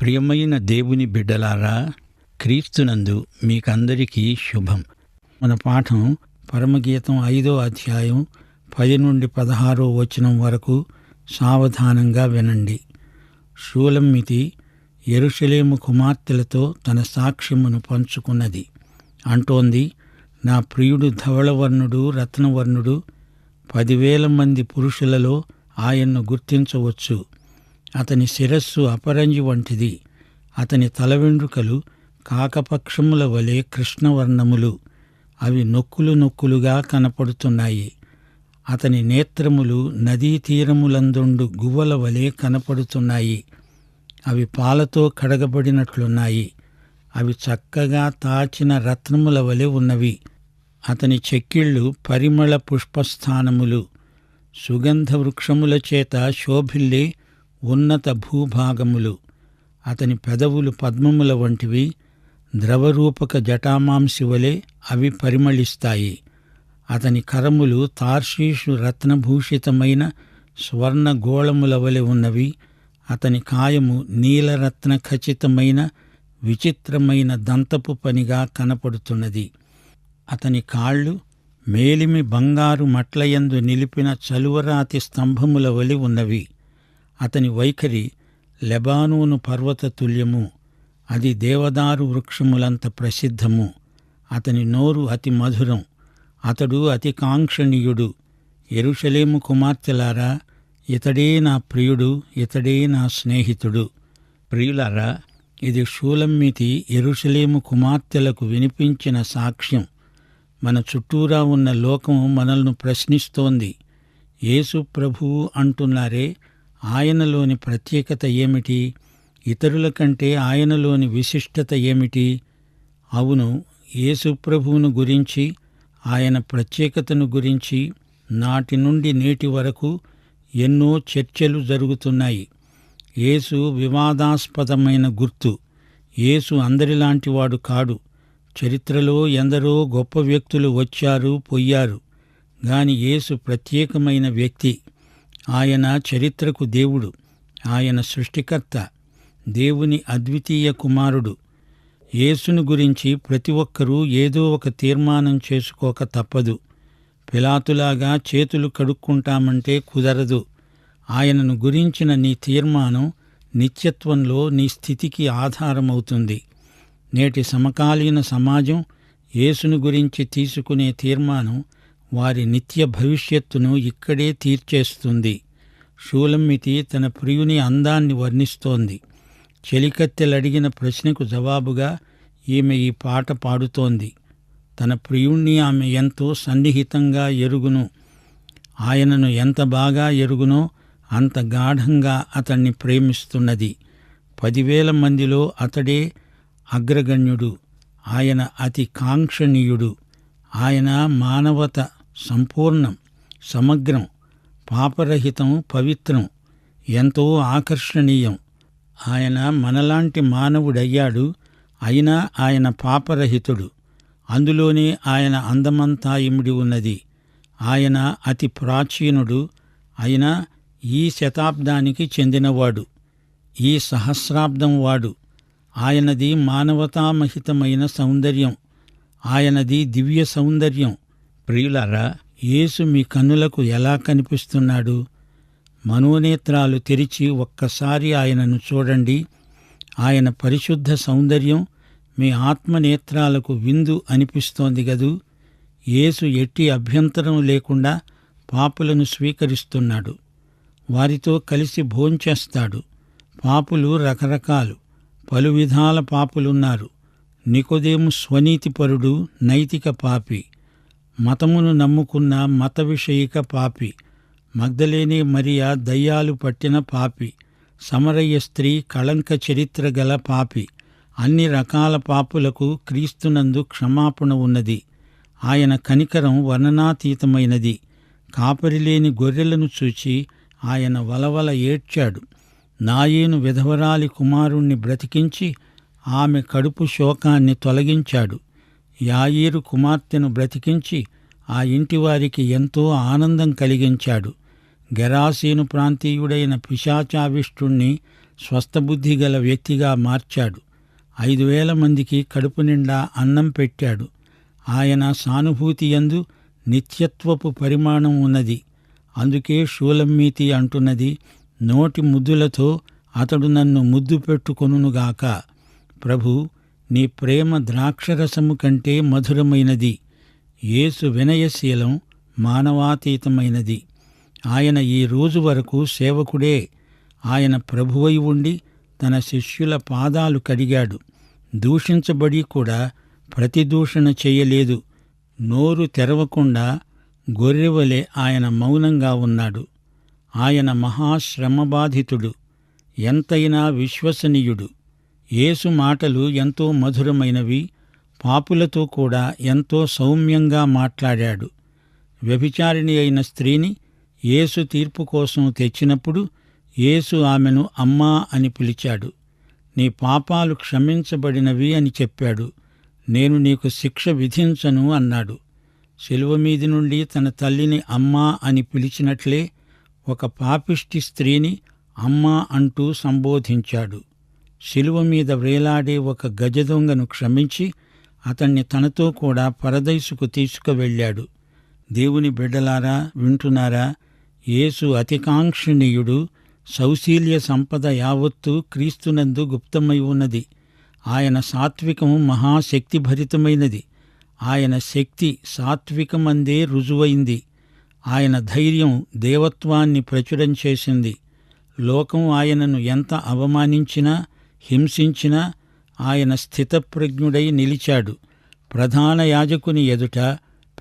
ప్రియమైన దేవుని బిడ్డలారా క్రీస్తునందు మీకందరికీ శుభం. మన పాఠం పరమగీతం ఐదో అధ్యాయం పది నుండి పదహారో వచనం వరకు సావధానంగా వినండి. షూలమ్మితి ఎరుషలేము కుమార్తెలతో తన సాక్ష్యమును పంచుకున్నది. అంటోంది నా ప్రియుడు ధవళవర్ణుడు రత్నవర్ణుడు పదివేల మంది పురుషులలో ఆయన్ను గుర్తించవచ్చు. అతని శిరస్సు అపరంజి వంటిది. అతని తల వెండ్రుకలు కాకపక్షముల వలె కృష్ణవర్ణములు. అవి నొక్కులు నొక్కులుగా కనపడుతున్నాయి. అతని నేత్రములు నదీ తీరములందుండు గువ్వల వలె కనపడుతున్నాయి. అవి పాలతో కడగబడినట్లున్నాయి. అవి చక్కగా తాచిన రత్నముల వలె ఉన్నవి. అతని చెక్కిళ్ళు పరిమళ పుష్పస్థానములు. సుగంధ వృక్షముల చేత శోభిల్లే ఉన్నత భూభాగములు. అతని పెదవులు పద్మముల వంటివి. ద్రవరూపక జటామాంసి వలె అవి పరిమళిస్తాయి. అతని కరములు తార్షీషు రత్నభూషితమైన స్వర్ణ గోళముల వలె ఉన్నవి. అతని కాయము నీలరత్న ఖచ్చితమైన విచిత్రమైన దంతపు పనిగా కనపడుతున్నది. అతని కాళ్ళు మేలిమి బంగారు మట్లయందు నిలిపిన చలువరాతి స్తంభముల వలి ఉన్నవి. అతని వైఖరి లెబానూను పర్వత తుల్యము అది దేవదారు వృక్షములంత ప్రసిద్ధము. అతని నోరు అతి మధురం అతడు అతి కాంక్షణీయుడు. ఎరుషలేము కుమార్తెలారా ఇతడే నా ప్రియుడు ఇతడే నా స్నేహితుడు. ప్రియులారా ఇది షూలమ్మితి ఎరుషలేము కుమార్తెలకు వినిపించిన సాక్ష్యం. మన చుట్టూరా ఉన్న లోకం మనల్ని ప్రశ్నిస్తోంది. యేసు ప్రభువు అంటున్నారే ఆయనలోని ప్రత్యేకత ఏమిటి? ఇతరుల కంటే ఆయనలోని విశిష్టత ఏమిటి? అవును యేసుప్రభువును గురించి ఆయన ప్రత్యేకతను గురించి నాటి నుండి నేటి వరకు ఎన్నో చర్చలు జరుగుతున్నాయి. యేసు వివాదాస్పదమైన గుర్తు. యేసు అందరిలాంటివాడు కాడు. చరిత్రలో ఎందరో గొప్ప వ్యక్తులు వచ్చారు పొయ్యారు గాని యేసు ప్రత్యేకమైన వ్యక్తి. ఆయన చరిత్రకు దేవుడు ఆయన సృష్టికర్త దేవుని అద్వితీయ కుమారుడు. యేసును గురించి ప్రతి ఒక్కరూ ఏదో ఒక తీర్మానం చేసుకోక తప్పదు. పిలాతులాగా చేతులు కడుక్కుంటామంటే కుదరదు. ఆయనను గురించిన నీ తీర్మానం నిత్యత్వంలో నీ స్థితికి ఆధారమవుతుంది. నేటి సమకాలీన సమాజం యేసును గురించి తీసుకునే తీర్మానం వారి నిత్య భవిష్యత్తును ఇక్కడే తీర్చేస్తుంది. షూలమ్మితి తన ప్రియుని అందాన్ని వర్ణిస్తోంది. చెలికత్తెలడిగిన ప్రశ్నకు జవాబుగా ఈమె ఈ పాట పాడుతోంది. తన ప్రియుణ్ణి ఆమె ఎంతో సన్నిహితంగా ఎరుగును. ఆయనను ఎంత బాగా ఎరుగునో అంత గాఢంగా అతన్ని ప్రేమిస్తున్నది. పదివేల మందిలో అతడే అగ్రగణ్యుడు. ఆయన అతి కాంక్షణీయుడు. ఆయన మానవత సంపూర్ణం సమగ్రం పాపరహితం పవిత్రం ఎంతో ఆకర్షణీయం. ఆయన మనలాంటి మానవుడయ్యాడు అయినా ఆయన పాపరహితుడు. అందులోనే ఆయన అందమంతా ఇమిడి ఉన్నది. ఆయన అతి ప్రాచీనుడు అయినా ఈ శతాబ్దానికి చెందినవాడు. ఈ సహస్రాబ్దం వాడు. ఆయనది మానవతామహితమైన సౌందర్యం. ఆయనది దివ్య సౌందర్యం. ప్రియులారా యేసు మీ కన్నులకు ఎలా కనిపిస్తున్నాడు? మనోనేత్రాలు తెరిచి ఒక్కసారి ఆయనను చూడండి. ఆయన పరిశుద్ధ సౌందర్యం మీ ఆత్మనేత్రాలకు విందు అనిపిస్తోంది గదూ యేసు ఎట్టి అభ్యంతరం లేకుండా పాపులను స్వీకరిస్తున్నాడు. వారితో కలిసి భోంచేస్తాడు. పాపులు రకరకాలు పలు విధాల పాపులున్నారు. నికోదేము స్వనీతిపరుడు నైతిక పాపి. మతమును నమ్ముకున్న మత విషయిక పాపి మగ్ధలేని మరియా దయ్యాలు పట్టిన పాపి సమరయ్య స్త్రీ కళంక చరిత్ర గల పాపి అన్ని రకాల పాపులకు క్రీస్తునందు క్షమాపణ ఉన్నది. ఆయన కనికరం వర్ణనాతీతమైనది. కాపరిలేని గొర్రెలను చూచి ఆయన వలవల ఏడ్చాడు. నాయేను విధవరాలి కుమారుణ్ణి బ్రతికించి ఆమె కడుపు శోకాన్ని తొలగించాడు. యాయీరు కుమార్తెను బ్రతికించి ఆ ఇంటివారికి ఎంతో ఆనందం కలిగించాడు. గెరాసీను ప్రాంతీయుడైన పిశాచావిష్టుణ్ణి స్వస్థబుద్ధి గల వ్యక్తిగా మార్చాడు. ఐదు వేల మందికి కడుపు నిండా అన్నం పెట్టాడు. ఆయన సానుభూతి యందు నిత్యత్వపు పరిమాణం ఉన్నది. అందుకే షూలమ్మీతి అంటున్నది నోటి ముద్దులతో అతడు నన్ను ముద్దు పెట్టుకొనుగాక ప్రభు నీ ప్రేమ ద్రాక్షరసము కంటే మధురమైనది. యేసు వినయశీలం మానవాతీతమైనది. ఆయన ఈ రోజు వరకు సేవకుడే. ఆయన ప్రభువై ఉండి తన శిష్యుల పాదాలు కడిగాడు. దూషించబడి కూడా ప్రతిదూషణ చేయలేదు. నోరు తెరవకుండా గొర్రెవలే ఆయన మౌనంగా ఉన్నాడు. ఆయన మహాశ్రమబాధితుడు. ఎంతైనా విశ్వసనీయుడు. యేసు మాటలు ఎంతో మధురమైనవి పాపులతో కూడా ఎంతో సౌమ్యంగా మాట్లాడాడు. వ్యభిచారిణి అయిన స్త్రీని యేసు తీర్పు కోసం తెచ్చినప్పుడు యేసు ఆమెను అమ్మా అని పిలిచాడు. నీ పాపాలు క్షమించబడినవి అని చెప్పాడు. నేను నీకు శిక్ష విధించను అన్నాడు. శిలువ మీది నుండి తన తల్లిని అమ్మా అని పిలిచినట్లే ఒక పాపిష్టి స్త్రీని అమ్మా అంటూ సంబోధించాడు. శిలువ మీద వేలాడే ఒక గజదొంగను క్షమించి అతన్ని తనతో కూడా పరదైసుకు తీసుకువెళ్ళాడు. దేవుని బిడ్డలారా వింటున్నారా? యేసు అతికాంక్షణీయుడు సౌశీల్య సంపద యావత్తు క్రీస్తునందు గుప్తమై ఉన్నది. ఆయన సాత్వికము మహాశక్తిభరితమైనది. ఆయన శక్తి సాత్వికమందే రుజువైంది. ఆయన ధైర్యం దేవత్వాన్ని ప్రచురం చేసింది. లోకం ఆయనను ఎంత అవమానించినా హింసించినా ఆయన స్థితప్రజ్ఞుడై నిలిచాడు. ప్రధాన యాజకుని ఎదుట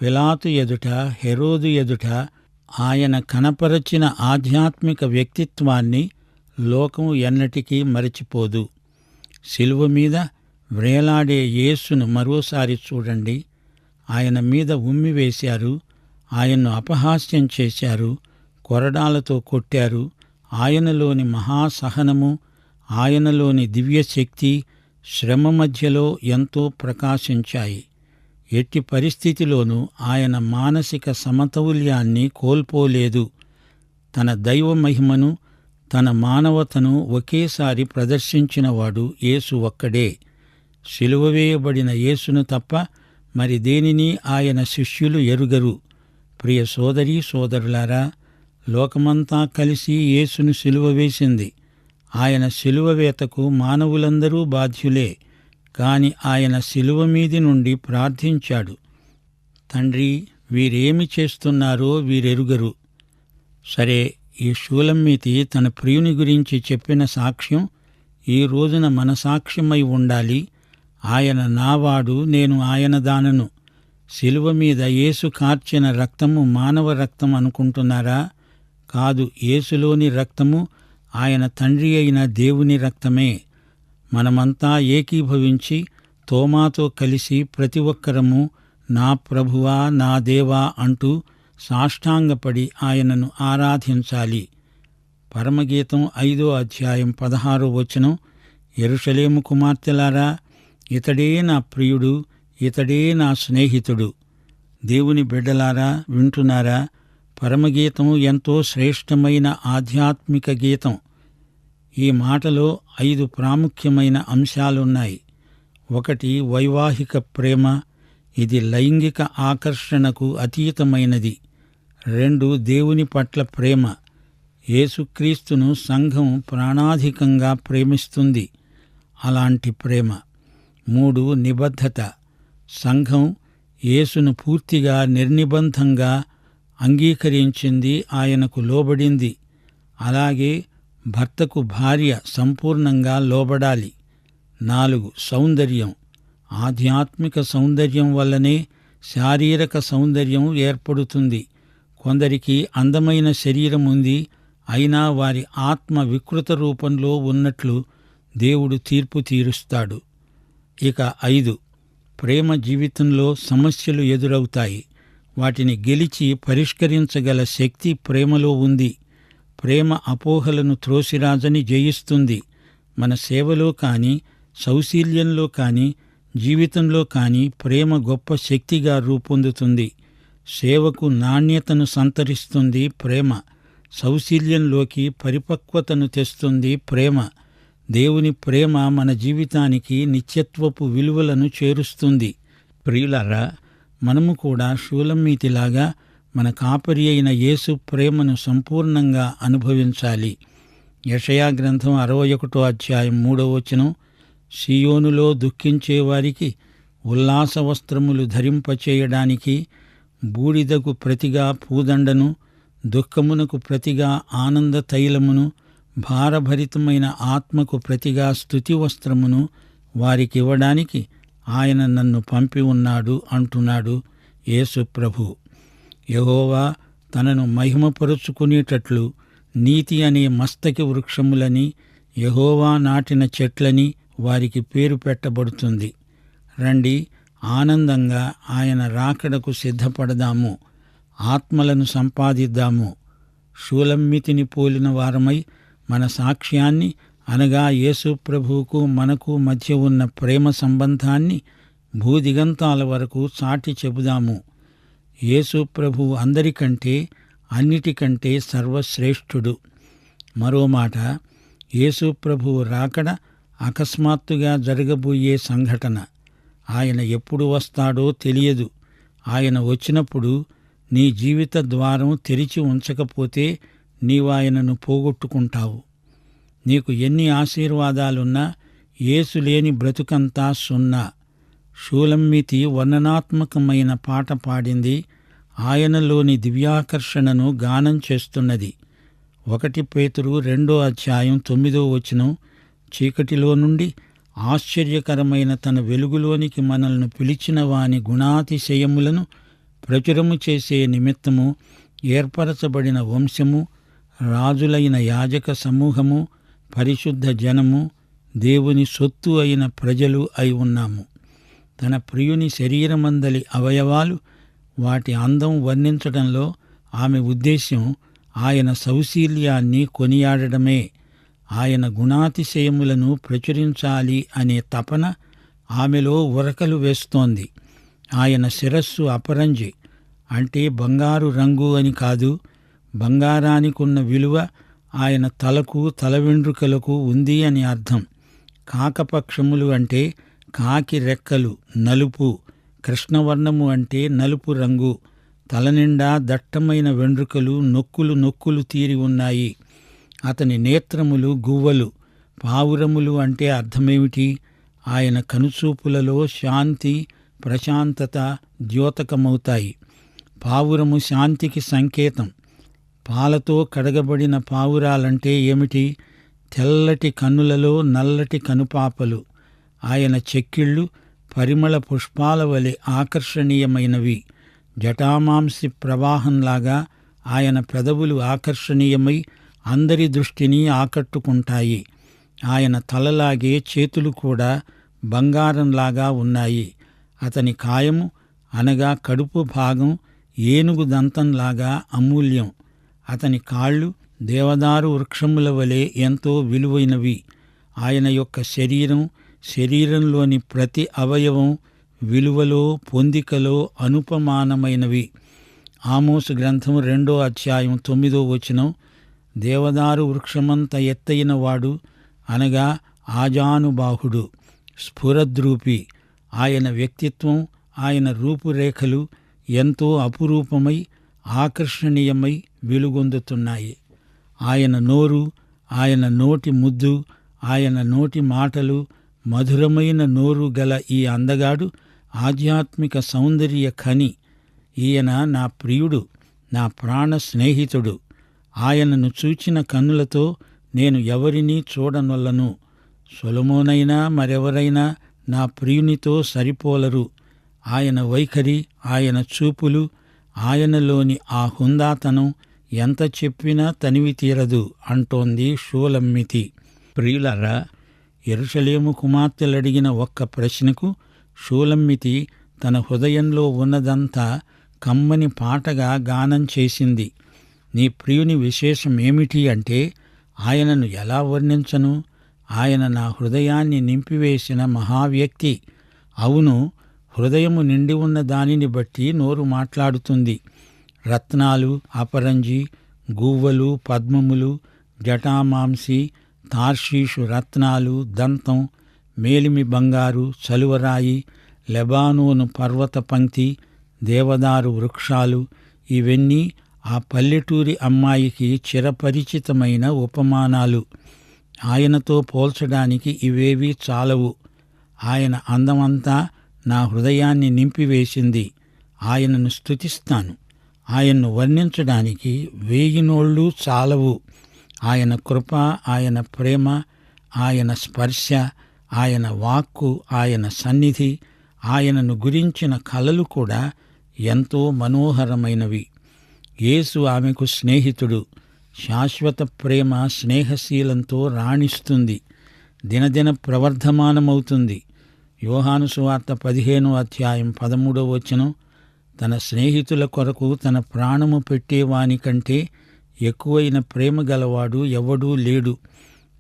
పిలాతు ఎదుట హెరోదు ఎదుట ఆయన కనపరచిన ఆధ్యాత్మిక వ్యక్తిత్వాన్ని లోకము ఎన్నటికీ మరచిపోదు. శిలువ మీద వ్రేలాడే యేసును మరోసారి చూడండి. ఆయన మీద ఉమ్మి వేశారు. ఆయన్ను అపహాస్యం చేశారు. కొరడాలతో కొట్టారు. ఆయనలోని మహాసహనము ఆయనలోని దివ్యశక్తి శ్రమ మధ్యలో ఎంతో ప్రకాశించాయి. ఎట్టి పరిస్థితిలోనూ ఆయన మానసిక సమతౌల్యాన్ని కోల్పోలేదు. తన దైవ మహిమను తన మానవతను ఒకేసారి ప్రదర్శించినవాడు యేసు ఒక్కడే. సిలువ వేయబడిన యేసును తప్ప మరి దేనిని ఆయన శిష్యులు ఎరుగరు? ప్రియ సోదరీ సోదరులారా లోకమంతా కలిసి యేసును సిలువ వేసింది. ఆయన శిలువవేతకు మానవులందరూ బాధ్యులే. కాని ఆయన శిలువ మీది నుండి ప్రార్థించాడు. తండ్రి వీరేమి చేస్తున్నారో వీరెరుగరు. సరే ఈ శూలమ్మీతి తన ప్రియుని గురించి చెప్పిన సాక్ష్యం ఈ రోజున మన సాక్ష్యమై ఉండాలి. ఆయన నావాడు నేను ఆయన దానను. శిలువ మీద యేసు కార్చిన రక్తము మానవ రక్తం అనుకుంటున్నారా? కాదు యేసులోని రక్తము ఆయన తండ్రి అయిన దేవుని రక్తమే మనమంతా ఏకీభవించి తోమాతో కలిసి ప్రతి ఒక్కరము నా ప్రభువా నా దేవా అంటూ సాష్టాంగపడి ఆయనను ఆరాధించాలి. పరమగీతం ఐదో అధ్యాయం పదహారో వచనం ఎరుషలేము కుమార్తెలారా ఇతడే నా ప్రియుడు ఇతడే నా స్నేహితుడు. దేవుని బిడ్డలారా వింటున్నారా? పరమగీతం ఎంతో శ్రేష్టమైన ఆధ్యాత్మిక గీతం. ఈ మాటలో ఐదు ప్రాముఖ్యమైన అంశాలున్నాయి. ఒకటి వైవాహిక ప్రేమ. ఇది లైంగిక ఆకర్షణకు అతీతమైనది. రెండు దేవుని పట్ల ప్రేమ. యేసుక్రీస్తును సంఘం ప్రాణాధికంగా ప్రేమిస్తుంది. అలాంటి ప్రేమ. మూడు నిబద్ధత. సంఘం యేసును పూర్తిగా నిర్నిబంధంగా అంగీకరించింది ఆయనకు లోబడింది. అలాగే భర్తకు భార్య సంపూర్ణంగా లోబడాలి. నాలుగు సౌందర్యం. ఆధ్యాత్మిక సౌందర్యం వల్లనే శారీరక సౌందర్యం ఏర్పడుతుంది. కొందరికి అందమైన శరీరం ఉంది అయినా వారి ఆత్మ వికృత రూపంలో ఉన్నట్లు దేవుడు తీర్పు తీరుస్తాడు. ఇక ఐదు ప్రేమ జీవితంలో సమస్యలు ఎదురవుతాయి. వాటిని గెలిచి పరిష్కరించగల శక్తి ప్రేమలో ఉంది. ప్రేమ అపోహలను త్రోసిరాజని జయిస్తుంది. మన సేవలో కానీ సౌశీల్యంలో కానీ జీవితంలో కానీ ప్రేమ గొప్ప శక్తిగా రూపొందుతుంది. సేవకు నాణ్యతను సంతరిస్తుంది ప్రేమ. సౌశీల్యంలోకి పరిపక్వతను తెస్తుంది ప్రేమ. దేవుని ప్రేమ మన జీవితానికి నిత్యత్వపు విలువలను చేరుస్తుంది. ప్రియులరా మనము కూడా శూలమ్మీతిలాగా మన కాపరి అయిన యేసు ప్రేమను సంపూర్ణంగా అనుభవించాలి. యషయా గ్రంథం అరవై ఒకటో అధ్యాయం మూడో వచనం సియోనులో దుఃఖించేవారికి ఉల్లాస వస్త్రములు ధరింపచేయడానికి బూడిదకు ప్రతిగా పూదండను దుఃఖమునకు ప్రతిగా ఆనంద తైలమును భారభరితమైన ఆత్మకు ప్రతిగా స్థుతి వస్త్రమును వారికివ్వడానికి ఆయన నన్ను పంపి ఉన్నాడు అంటున్నాడు యేసు ప్రభు. యహోవా తనను మహిమపరుచుకునేటట్లు నీతి అనే మస్తకి వృక్షములని యహోవా నాటిన చెట్లని వారికి పేరు పెట్టబడుతుంది. రండి ఆనందంగా ఆయన రాకడకు సిద్ధపడదాము ఆత్మలను సంపాదిద్దాము. శూలమ్మితిని పోలిన వారమై మన సాక్ష్యాన్ని అనగా యేసు ప్రభువుకు మనకు మధ్య ఉన్న ప్రేమ సంబంధాన్ని భూదిగంతాల వరకు చాటి చెబుదాము. యేసు ప్రభు అందరికంటే అన్నిటికంటే సర్వశ్రేష్ఠుడు. మరో మాట యేసు ప్రభువు రాకడ అకస్మాత్తుగా జరగబోయే సంఘటన. ఆయన ఎప్పుడు వస్తాడో తెలియదు. ఆయన వచ్చినప్పుడు నీ జీవిత ద్వారం తెరిచి ఉంచకపోతే నీవాయనను పోగొట్టుకుంటావు. నీకు ఎన్ని ఆశీర్వాదాలున్నా యేసు లేని బ్రతుకంతా సున్నా. షూలమ్మితి వర్ణనాత్మకమైన పాట పాడింది ఆయనలోని దివ్యాకర్షణను గానం చేస్తున్నది. ఒకటి పేతురు రెండో అధ్యాయం తొమ్మిదో వచనం చీకటిలో నుండి ఆశ్చర్యకరమైన తన వెలుగులోనికి మనల్ని పిలిచిన వాని గుణాతిశయములను ప్రచురము చేసే నిమిత్తము ఏర్పరచబడిన వంశము రాజులైన యాజక సమూహము పరిశుద్ధ జనము దేవుని సొత్తు అయిన ప్రజలు అయి ఉన్నాము. తన ప్రియుని శరీరమందలి అవయవాలు వాటి అందం వర్ణించడంలో ఆమె ఉద్దేశ్యం ఆయన సౌశీల్యాన్ని కొనియాడడమే ఆయన గుణాతిశయములను ప్రచురించాలి అనే తపన ఆమెలో ఉరకలు వేస్తోంది. ఆయన శిరస్సు అపరంజి అంటే బంగారు రంగు అని కాదు బంగారానికున్న విలువ ఆయన తలకు తల వెండ్రుకలకు ఉంది అని అర్థం. కాకపక్షములు అంటే కాకి రెక్కలు నలుపు. కృష్ణవర్ణము అంటే నలుపు రంగు. తలనిండా దట్టమైన వెండ్రుకలు నొక్కులు నొక్కులు తీరి ఉన్నాయి. అతని నేత్రములు గువ్వలు. పావురములు అంటే అర్థమేమిటి? ఆయన కనుచూపులలో శాంతి ప్రశాంతత ద్యోతకమవుతాయి. పావురము శాంతికి సంకేతం. పాలతో కడగబడిన పావురాలంటే ఏమిటి? తెల్లటి కన్నులలో నల్లటి కనుపాపలు. ఆయన చెక్కిళ్ళు పరిమళ పుష్పాల వలె ఆకర్షణీయమైనవి. జటామాంసి ప్రవాహంలాగా ఆయన పెదవులు ఆకర్షణీయమై అందరి దృష్టిని ఆకట్టుకుంటాయి. ఆయన తలలాగే చేతులు కూడా బంగారంలాగా ఉన్నాయి. అతని కాయము అనగా కడుపు భాగం ఏనుగు దంతంలాగా అమూల్యం. అతని కాళ్ళు దేవదారు వృక్షముల వలె ఎంతో విలువైనవి. ఆయన యొక్క శరీరం శరీరంలోని ప్రతి అవయవం విలువలో పొందికలో అనుపమానమైనవి. ఆమోస్ గ్రంథం రెండో అధ్యాయం తొమ్మిదో వచనం దేవదారు వృక్షమంత ఎత్తైన వాడు అనగా ఆజానుబాహుడు స్ఫురద్రూపి. ఆయన వ్యక్తిత్వం ఆయన రూపురేఖలు ఎంతో అపురూపమై ఆకర్షణీయమై వెలుగొందుతున్నాయి. ఆయన నోరు ఆయన నోటి ముద్దు ఆయన నోటి మాటలు మధురమైన నోరు గల ఈ అందగాడు ఆధ్యాత్మిక సౌందర్య ఖని. ఈయన నా ప్రియుడు నా ప్రాణ స్నేహితుడు. ఆయనను చూచిన కన్నులతో నేను ఎవరినీ చూడనొల్లను. సొలమోనైనా మరెవరైనా నా ప్రియునితో సరిపోలరు. ఆయన వైఖరి ఆయన చూపులు ఆయనలోని ఆ హుందాతనం ఎంత చెప్పినా తనివి తీరదు అంటోంది షూలమ్మితి. ప్రియులరా ఎరుషలేము కుమార్తెలడిగిన ఒక్క ప్రశ్నకు షూలమ్మితి తన హృదయంలో ఉన్నదంతా కమ్మని పాటగా గానం చేసింది. నీ ప్రియుని విశేషం ఏమిటి అంటే ఆయనను ఎలా వర్ణించను? ఆయన నా హృదయాన్ని నింపివేసిన మహావ్యక్తి. అవును హృదయము నిండి ఉన్న దానిని బట్టి నోరు మాట్లాడుతుంది. రత్నాలు అపరంజి గువ్వలు పద్మములు జటామాంసి తార్షీషు రత్నాలు దంతం మేలిమి బంగారు చలువరాయి లెబానోను పర్వత పంక్తి దేవదారు వృక్షాలు ఇవన్నీ ఆ పల్లెటూరి అమ్మాయికి చిరపరిచితమైన ఉపమానాలు. ఆయనతో పోల్చడానికి ఇవేవీ చాలవు. ఆయన అందమంతా నా హృదయాన్ని నింపివేసింది. ఆయనను స్తుతిస్తాను. ఆయన్ను వర్ణించడానికి వేయినోళ్ళు చాలవు. ఆయన కృప ఆయన ప్రేమ ఆయన స్పర్శ ఆయన వాక్కు ఆయన సన్నిధి ఆయనను గురించిన కలలు కూడా ఎంతో మనోహరమైనవి. యేసు ఆమెకు స్నేహితుడు. శాశ్వత ప్రేమ స్నేహశీలంతో రాణిస్తుంది. దినదిన ప్రవర్ధమానమవుతుంది. యోహాను సువార్త పదిహేను అధ్యాయం పదమూడో వచనం తన స్నేహితుల కొరకు తన ప్రాణము పెట్టేవాని కంటే ఎక్కువైన ప్రేమ గలవాడు ఎవడూ లేడు.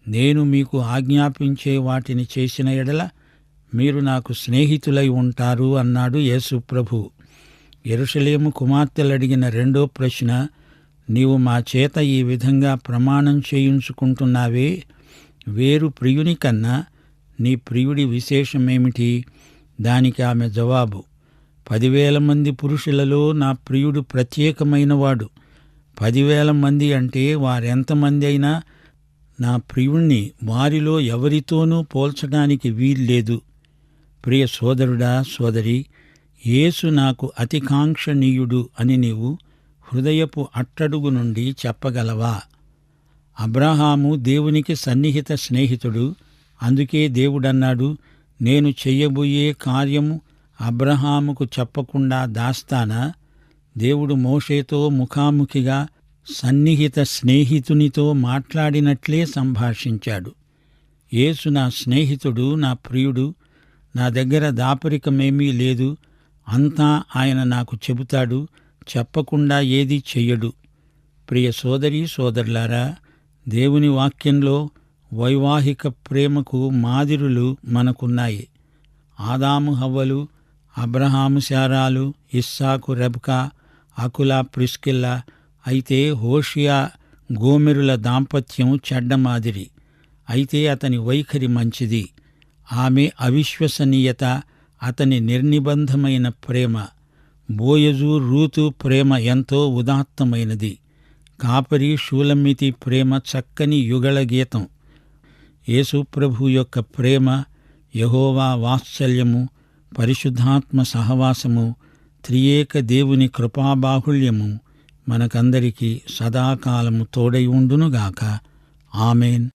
నేను మీకు ఆజ్ఞాపించే వాటిని చేసిన ఎడల మీరు నాకు స్నేహితులై ఉంటారు అన్నాడు యేసుప్రభు ప్రభు. కుమార్తెలు అడిగిన రెండో ప్రశ్న నీవు మా చేత ఈ విధంగా ప్రమాణం చేయించుకుంటున్నావే? వేరు ప్రియుని కన్నా నీ ప్రియుడి విశేషమేమిటి? దానికి ఆమె జవాబు పదివేల మంది పురుషులలో నా ప్రియుడు ప్రత్యేకమైనవాడు. పదివేల మంది అంటే వారెంతమంది అయినా నా ప్రియుణ్ణి వారిలో ఎవరితోనూ పోల్చడానికి వీల్లేదు. ప్రియ సోదరుడా సోదరి యేసు నాకు అతికాంక్షణీయుడు అని నీవు హృదయపు అట్టడుగు నుండి చెప్పగలవా? అబ్రహాము దేవునికి సన్నిహిత స్నేహితుడు అందుకే దేవుడన్నాడు నేను చెయ్యబోయే కార్యము అబ్రహాముకు చెప్పకుండా దాస్తానా? దేవుడు మోషేతో ముఖాముఖిగా సన్నిహిత స్నేహితునితో మాట్లాడినట్లే సంభాషించాడు. యేసు నా స్నేహితుడు నా ప్రియుడు నా దగ్గర దాపరికమేమీ లేదు అంతా ఆయన నాకు చెబుతాడు చెప్పకుండా ఏదీ చెయ్యడు. ప్రియ సోదరి సోదరులారా దేవుని వాక్యంలో వైవాహిక ప్రేమకు మాదిరులు మనకున్నాయి. ఆదాము హవ్వలు అబ్రహాము శారాలు ఇస్సాకు రెబ్కా అకుల ప్రిస్కిల్లా అయితే హోషియా గోమెరుల దాంపత్యం చెడ్డ మాదిరి. అయితే అతని వైఖరి మంచిది. ఆమె అవిశ్వసనీయత అతని నిర్నిబంధమైన ప్రేమ. బోయజు రూతు ప్రేమ ఎంతో ఉదాత్తమైనది. కాపరి షూలమ్మితి ప్రేమ చక్కని యుగళ గీతం. యేసుప్రభు యొక్క ప్రేమ యహోవా వాత్సల్యము పరిశుద్ధాత్మ సహవాసము త్రియేక దేవుని కృపాబాహుళ్యము మనకందరికీ సదాకాలము తోడై ఉండునుగాక. ఆమెన్.